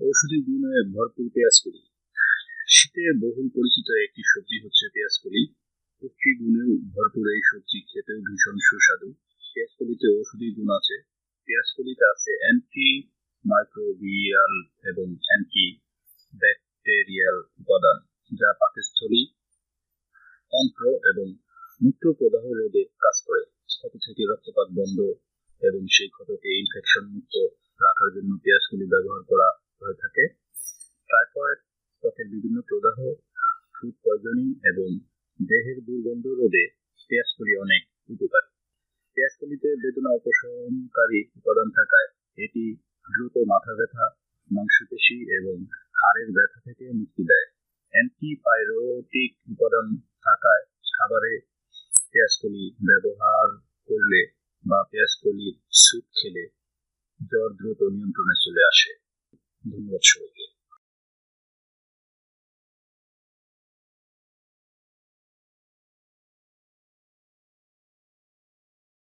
ঔষধি গুণে ভরপুর পেঁয়াজকলি শীতে বহুল পরিচিত একটি সবজি হচ্ছে পেঁয়াজকলি পুষ্টি গুণেও ভরপুর এই সবজি খেতেও ভীষণ সুস্বাদু। পেঁয়াজকলিতে ঔষধি গুণ আছে। পেঁয়াজকলিতে আছে অ্যান্টি মাইক্রোবিয়াল এবং অ্যান্টি ব্যাকটেরিয়াল উপাদান, যা পাকস্থলী তন্ত্র এবং মূত্র প্রদাহ রোধে কাজ করে। ক্ষত থেকে রক্তপাত বন্ধ এবং সেই ক্ষতকে ইনফেকশন মুক্ত রাখার জন্য পেঁয়াজগুলি ব্যবহার করা হয়ে থাকে। টাইফয়েড ত্বকের বিভিন্ন প্রদাহ ফুড পয়জনিং এবং দেহের দুর্গন্ধ রোধে পেঁয়াজকলি অনেক উপকারী। পেঁয়াজকলিতে বেদনা উপশমনকারী উপাদান থাকায় এটি দ্রুত মাথা ব্যথা, মাংসপেশি এবং হাড়ের ব্যথা থেকে মুক্তি দেয়। অ্যান্টিপাইরোটিক উপাদান থাকায় খাবারে পেঁয়াজকলি ব্যবহার করলে বা পেঁয়াজকলির স্যুপ খেলে জ্বর দ্রুত নিয়ন্ত্রণে চলে আসে। другого человека.